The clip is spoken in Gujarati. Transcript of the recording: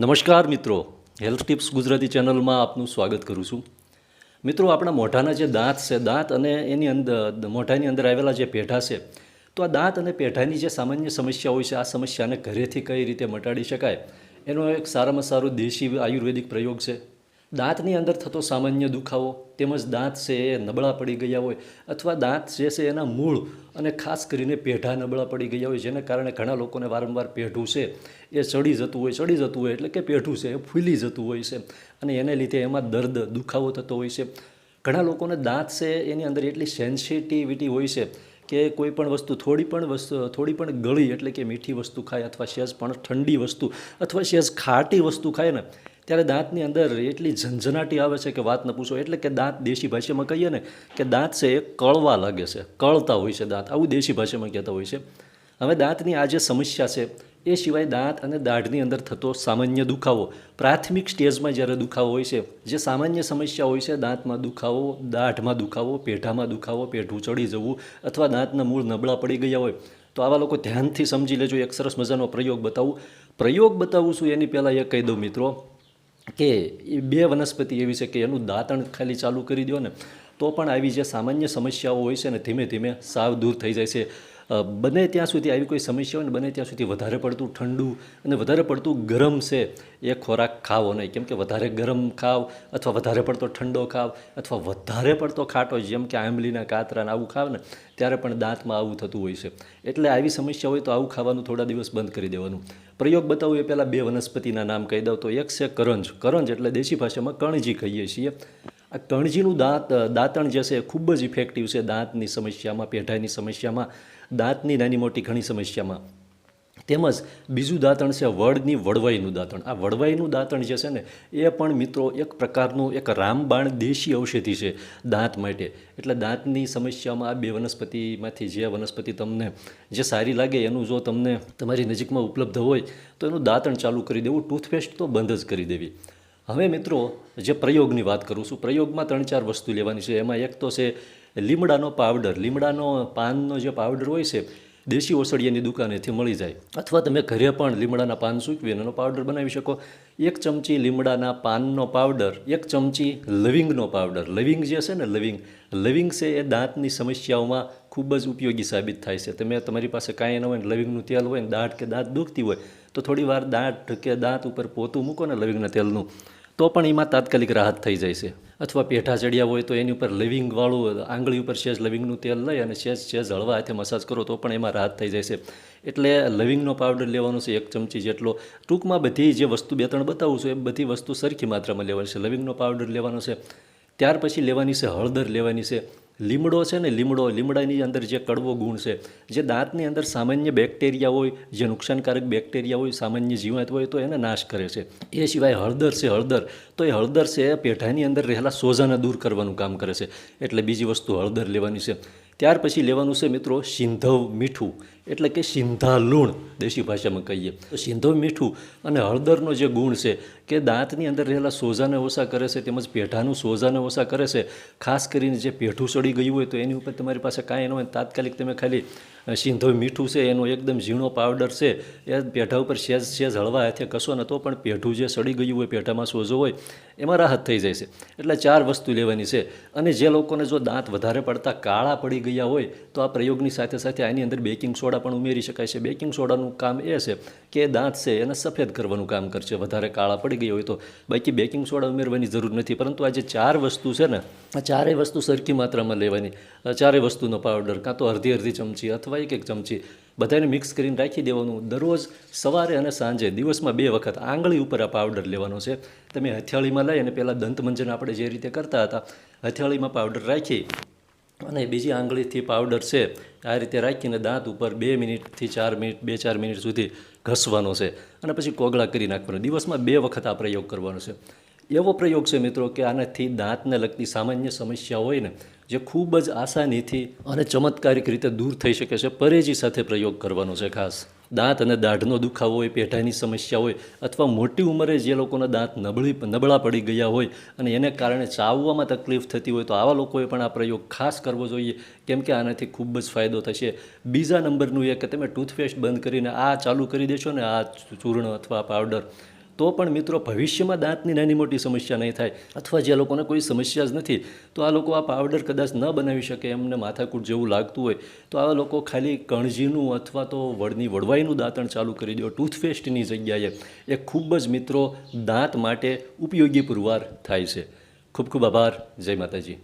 નમસ્કાર મિત્રો. હેલ્થ ટિપ્સ ગુજરાતી ચેનલમાં આપનું સ્વાગત કરું છું. મિત્રો, આપણા મોઢાના જે દાંત છે, દાંત અને એની અંદર મોઢાની અંદર આવેલા જે પેઢા છે, તો આ દાંત અને પેઢાની જે સામાન્ય સમસ્યા હોય છે, આ સમસ્યાને ઘરેથી કઈ રીતે મટાડી શકાય? એનો એક સારામાં સારો દેશી આયુર્વેદિક પ્રયોગ છે. દાંતની અંદર થતો સામાન્ય દુખાવો તેમજ દાંત છે એ નબળા પડી ગયા હોય અથવા દાંત જે છે એના મૂળ અને ખાસ કરીને પેઢા નબળા પડી ગયા હોય જેને કારણે ઘણા લોકોને વારંવાર પેઢું છે એ ચડી જતું હોય, ચડી જતું હોય એટલે કે પેઢું છે એ ફૂલી જતું હોય છે અને એને લીધે એમાં દર્દ, દુખાવો થતો હોય છે. ઘણા લોકોને દાંત છે એની અંદર એટલી સેન્સિટિવિટી હોય છે કે કોઈ પણ વસ્તુ, થોડી પણ વસ્તુ, થોડી પણ ગળી એટલે કે મીઠી વસ્તુ ખાય અથવા સહેજ પણ ઠંડી વસ્તુ અથવા સહેજ ખાટી વસ્તુ ખાય ને ત્યારે દાંતની અંદર એટલી ઝંઝનાટી આવે છે કે વાત ન પૂછો. એટલે કે દાંત દેશી ભાષામાં કહીએ ને કે દાંત છે એ કળવા લાગે છે, કળતા હોય છે દાંત. આવું દેશી ભાષામાં કહેતા હોય છે. હવે દાંતની આ જે સમસ્યા છે, એ સિવાય દાંત અને દાઢની અંદર થતો સામાન્ય દુખાવો, પ્રાથમિક સ્ટેજમાં જ્યારે દુખાવો હોય છે, જે સામાન્ય સમસ્યા હોય છે, દાંતમાં દુખાવો, દાઢમાં દુખાવો, પેઢામાં દુખાવો, પેઢું ચડી જવું અથવા દાંતના મૂળ નબળા પડી ગયા હોય, તો આવા લોકો ધ્યાનથી સમજી લેજો. એક સરસ મજાનો પ્રયોગ બતાવું. પ્રયોગ બતાવું છું, એની પહેલાં એ કહી દઉં મિત્રો કે એ બે વનસ્પતિ એવી છે કે એનું દાંતણ ખાલી ચાલુ કરી દો ને, તો પણ આવી જે સામાન્ય સમસ્યાઓ હોય છે ને, ધીમે ધીમે સાવ દૂર થઈ જાય છે. બને ત્યાં સુધી આવી કોઈ સમસ્યા હોય ને બને ત્યાં સુધી વધારે પડતું ઠંડુ અને વધારે પડતું ગરમ છે એ ખોરાક ખાવો નહીં. કેમ કે વધારે ગરમ ખાવ અથવા વધારે પડતો ઠંડો ખાવ અથવા વધારે પડતો ખાટો, જેમ કે આંબલીના કાતરાને આવું ખાવ ને, ત્યારે પણ દાંતમાં આવું થતું હોય છે. એટલે આવી સમસ્યા હોય તો આવું ખાવાનું થોડા દિવસ બંધ કરી દેવાનું. પ્રયોગ બતાવું એ પહેલાં બે વનસ્પતિના નામ કહી દઉં તો એક છે કરંજ. કરંજ એટલે દેશી ભાષામાં કણજી કહીએ છીએ. આ કણજીનું દાંત દાંતણ જે છે ખૂબ જ ઇફેક્ટિવ છે દાંતની સમસ્યામાં પેઢાની સમસ્યામાં, દાંતની નાની મોટી ઘણી સમસ્યામાં. તેમજ બીજું દાંતણ છે વડની વડવાઈનું દાંતણ. આ વડવાઈનું દાંતણ જે છે ને, એ પણ મિત્રો એક પ્રકારનું એક રામબાણ દેશી ઔષધિ છે દાંત માટે. એટલે દાંતની સમસ્યામાં આ બે વનસ્પતિમાંથી જે વનસ્પતિ તમને જે સારી લાગે એનું જો તમને તમારી નજીકમાં ઉપલબ્ધ હોય, તો એનું દાંતણ ચાલુ કરી દેવું. ટૂથપેસ્ટ તો બંધ જ કરી દેવી. હવે મિત્રો, જે પ્રયોગની વાત કરું છું, પ્રયોગમાં ત્રણ ચાર વસ્તુ લેવાની છે. એમાં એક તો છે લીમડાનો પાવડર. લીમડાનો પાનનો જે પાવડર હોય છે, દેશી ઓસડિયાની દુકાનેથી મળી જાય. અથવા તમે ઘરે પણ લીમડાના પાન સૂકવી એનો પાવડર બનાવી શકો. એક ચમચી લીમડાના પાનનો પાવડર, એક ચમચી લવિંગનો પાવડર. લવિંગ જે છે ને, લવિંગ લવિંગ છે એ દાંતની સમસ્યાઓમાં ખૂબ જ ઉપયોગી સાબિત થાય છે. તમે તમારી પાસે કાંઈ ન હોય ને લવિંગનું તેલ હોય ને દાંત કે દાંત દુખતી હોય, તો થોડી વાર દાંત કે દાંત ઉપર પોતું મૂકો ને લવિંગના તેલનું. તો પણ એમાં તાત્કાલિક રાહત થઈ જાય છે. અથવા પેઠા ચડ્યા હોય તો એની ઉપર લવિંગવાળું આંગળી ઉપર સેજ લવિંગનું તેલ લઈ અને સેજ સેજ હળવા હાથે મસાજ કરો તો પણ એમાં રાહત થઈ જાય છે. એટલે લવિંગનો પાવડર લેવાનો છે એક ચમચી જેટલો. ટૂંકમાં બધી જે વસ્તુ બે ત્રણ બતાવું છું એ બધી વસ્તુ સરખી માત્રામાં લેવાની છે. લવિંગનો પાવડર લેવાનો છે. ત્યાર પછી લેવાની છે હળદર લેવાની છે. લીમડો છે ને લીમડો, લીમડાની અંદર જે કડવો ગુણ છે, જે દાંતની અંદર સામાન્ય બેક્ટેરિયા હોય, જે નુકસાનકારક બેક્ટેરિયા હોય, સામાન્ય જીવાત હોય, તો એને નાશ કરે છે. એ સિવાય હળદર છે, હળદર. તો એ હળદર છે એ પેઢાની અંદર રહેલા સોજાને દૂર કરવાનું કામ કરે છે. એટલે બીજી વસ્તુ હળદર લેવાની છે. ત્યાર પછી લેવાનું છે મિત્રો સિંધવ મીઠું. એટલે કે સિંધા લૂણ, દેશી ભાષામાં કહીએ. તો સિંધો મીઠું અને હળદરનો જે ગુણ છે કે દાંતની અંદર રહેલા સોજાને ઓછા કરે છે, તેમજ પેઢાનું સોજાને ઓછા કરે છે, ખાસ કરીને જે પેઢું સડી ગયું હોય તો એની ઉપર તમારી પાસે કાંઈ ન હોય તાત્કાલિક તમે ખાલી સિંધો મીઠું છે, એનો એકદમ ઝીણો પાવડર છે, એ પેઢા ઉપર સેજ સેજ હળવા હાથે કશો ન તો પણ પેઢું જે સડી ગયું હોય, પેઢામાં સોજો હોય, એમાં રાહત થઈ જાય છે. એટલે ચાર વસ્તુ લેવાની છે. અને જે લોકોને જો દાંત વધારે પડતા કાળા પડી ગયા હોય, તો આ પ્રયોગની સાથે સાથે આની અંદર બેકિંગ સોડા પણ ઉમેરી શકાય છે. બેકિંગ સોડાનું કામ એ છે કે દાંત છે એને સફેદ કરવાનું કામ કરશે. વધારે કાળા પડી ગયા હોય તો. બાકી બેકિંગ સોડા ઉમેરવાની જરૂર નથી. પરંતુ આ જે ચાર વસ્તુ છે ને, આ ચારેય વસ્તુ સરખી માત્રામાં લેવાની. ચારેય વસ્તુનો પાવડર, કાં તો અડધી અડધી ચમચી અથવા એક એક ચમચી બધાને મિક્સ કરીને રાખી દેવાનું. દરરોજ સવારે અને સાંજે દિવસમાં બે વખત આંગળી ઉપર આ પાવડર લેવાનો છે. તમે હથિયાળીમાં લઈ અને પહેલાં દંતમંજન આપણે જે રીતે કરતા હતા, હથિયાળીમાં પાવડર રાખી અને બીજી આંગળીથી પાવડર છે, આ રીતે રાખીને દાંત ઉપર બે મિનિટથી ચાર મિનિટ, બે ચાર મિનિટ સુધી ઘસવાનો છે. અને પછી કોગળા કરી નાખવાનો. દિવસમાં બે વખત આ પ્રયોગ કરવાનો છે. એવો પ્રયોગ છે મિત્રો કે આનાથી દાંતને લગતી સામાન્ય સમસ્યા હોય ને, જે ખૂબ જ આસાનીથી અને ચમત્કારિક રીતે દૂર થઈ શકે છે. પરેજી સાથે પ્રયોગ કરવાનો છે ખાસ. દાંત અને દાઢનો દુખાવો હોય પેઢાની સમસ્યા હોય, અથવા મોટી ઉંમરે જે લોકોના દાંત નબળી, નબળા પડી ગયા હોય અને એને કારણે ચાવવામાં તકલીફ થતી હોય, તો આવા લોકોએ પણ આ પ્રયોગ ખાસ કરવો જોઈએ. કેમ કે આનાથી ખૂબ જ ફાયદો થશે. બીજા નંબરનું એ કે તમે ટૂથપેસ્ટ બંધ કરીને આ ચાલુ કરી દેશો ને આ ચૂર્ણ અથવા પાવડર. તો પણ મિત્રો ભવિષ્યમાં દાંતની નાની મોટી સમસ્યા નહીં થાય અથવા જે લોકોને કોઈ સમસ્યા જ નથી, તો આ લોકો આ પાવડર કદાચ ન બનાવી શકે, એમને માથાકૂટ જેવું લાગતું હોય, તો આવા લોકો ખાલી કણજીનું અથવા તો વડની વડવાઈનું દાંતણ ચાલુ કરી દો. ટૂથપેસ્ટની જગ્યાએ એ ખૂબ જ મિત્રો દાંત માટે ઉપયોગી પુરવાર થાય છે. ખૂબ ખૂબ આભાર. જય માતાજી.